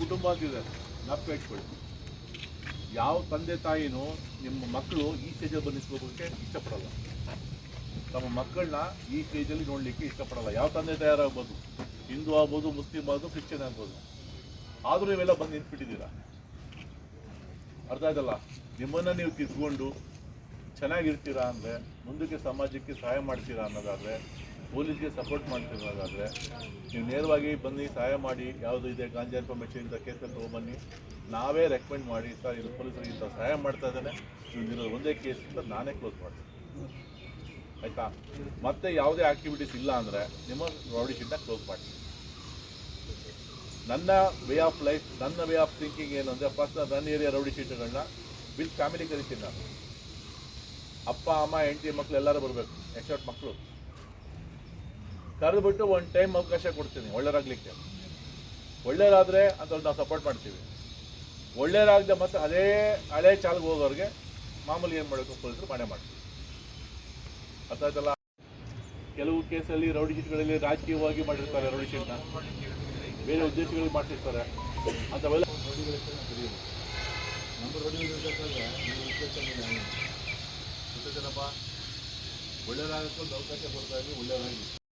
ಕುಟುಂಬ ಅಂತಿದೆ ನಪ್ಪು ಇಟ್ಕೊಳ್ಳಿ ಯಾವ ತಂದೆ ತಾಯಿನೂ ನಿಮ್ಮ ಮಕ್ಕಳು ಈ ಸ್ಟೇಜಲ್ಲಿ ಬಂದಿಸ್ಕೋಬೋದಕ್ಕೆ ಇಷ್ಟಪಡಲ್ಲ. ತಮ್ಮ ಮಕ್ಕಳನ್ನ ಈ ಸ್ಟೇಜಲ್ಲಿ ನೋಡಲಿಕ್ಕೆ ಇಷ್ಟಪಡಲ್ಲ. ಯಾವ ತಂದೆ ತಯಾರಾಗ್ಬೋದು ಹಿಂದೂ ಆಗ್ಬೋದು, ಮುಸ್ಲಿಂ ಆಗ್ಬೋದು, ಕ್ರಿಶ್ಚಿಯನ್ ಆಗ್ಬೋದು. ಆದರೂ ನೀವೆಲ್ಲ ಬಂದು ನಿಂತ್ಬಿಟ್ಟಿದ್ದೀರಾ? ಅರ್ಥ ಆಯ್ತಲ್ಲ? ನಿಮ್ಮನ್ನು ನೀವು ತಿದ್ಕೊಂಡು ಚೆನ್ನಾಗಿರ್ತೀರಾ ಅಂದರೆ, ಮುಂದಕ್ಕೆ ಸಮಾಜಕ್ಕೆ ಸಹಾಯ ಮಾಡ್ತೀರಾ ಅನ್ನೋದಾದರೆ ಪೊಲೀಸ್ಗೆ ಸಪೋರ್ಟ್ ಮಾಡ್ತಿರೋದಾದರೆ ನೀವು ನೇರವಾಗಿ ಬನ್ನಿ, ಸಹಾಯ ಮಾಡಿ, ಯಾವುದು ಇದೆ, ಗಾಂಜಾ ಇನ್ಫಾರ್ಮೇಷನ್ ಇಂಥ ಕೇಸಲ್ಲಿ ತೊಗೊಂಬನ್ನಿ. ನಾವೇ ರೆಕಮೆಂಡ್ ಮಾಡಿ ಸರ್, ಇದು ಪೊಲೀಸರು ಇಂಥ ಸಹಾಯ ಮಾಡ್ತಾ ಇದ್ದಾನೆ ನೀವು ಇರೋದು ಒಂದೇ ಕೇಸ್ ಅಂತ ನಾನೇ ಕ್ಲೋಸ್ ಮಾಡ್ತೀನಿ. ಆಯಿತಾ? ಮತ್ತೆ ಯಾವುದೇ ಆಕ್ಟಿವಿಟೀಸ್ ಇಲ್ಲ ಅಂದರೆ ನಿಮ್ಮ ರೌಡಿ ಶೀಟ್ನ ಕ್ಲೋಸ್ ಮಾಡ್ತೀನಿ. ನನ್ನ ವೇ ಆಫ್ ಲೈಫ್ ನನ್ನ ವೇ ಆಫ್ ಥಿಂಕಿಂಗ್ ಏನು ಅಂದರೆ ಫಸ್ಟ್ ನನ್ನ ಏರಿಯಾ ರೌಡಿ ಶೀಟ್ಗಳನ್ನ ವಿತ್ ಫ್ಯಾಮಿಲಿ ಕರಿತೀನಿ ನಾನು. ಅಪ್ಪ, ಅಮ್ಮ, ಹೆಂಡತಿ ಮಕ್ಕಳು ಎಲ್ಲರೂ ಬರಬೇಕು ಎಕ್ಸೆಪ್ಟ್ ಮಕ್ಕಳು ಕರೆದ್ಬಿಟ್ಟು ಒಂದು ಟೈಮ್ ಅವಕಾಶ ಕೊಡ್ತೀನಿ ಒಳ್ಳೆಯರಾಗಲಿಕ್ಕೆ ಒಳ್ಳೆಯರಾದರೆ ಅಂತವ್ರು ನಾವು ಸಪೋರ್ಟ್ ಮಾಡ್ತೀವಿ. ಒಳ್ಳೆಯರಾಗದೆ ಮತ್ತೆ ಅದೇ ಹಳೆ ಚಾಲ್ಗೆ ಹೋಗೋರಿಗೆ ಮಾಮೂಲಿ ಏನು ಮಾಡಬೇಕು ಪೊಲೀಸರು ಮಾಡೇ ಮಾಡ್ತೀವಿ. ಅರ್ಥ ಆಯ್ತಲ್ಲ? ಕೆಲವು ಕೇಸಲ್ಲಿ ರೌಡಿ ಶೀಟ್ಗಳಲ್ಲಿ ರಾಜಕೀಯವಾಗಿ ಮಾಡಿರ್ತಾರೆ ರೌಡಿ ಶೀಟ್ನ. ಬೇರೆ ಉದ್ದೇಶಗಳಿಗೆ ಮಾಡ್ತಿರ್ತಾರೆ. ಅಂಥವೆಲ್ಲ ಒಳ್ಳೆಯದಾಗಕ್ಕೆ ಒಂದು ಅವಕಾಶ ಕೊಡ್ತಾ ಇದ್ದೀವಿ ಒಳ್ಳೆಯದಾಗಿ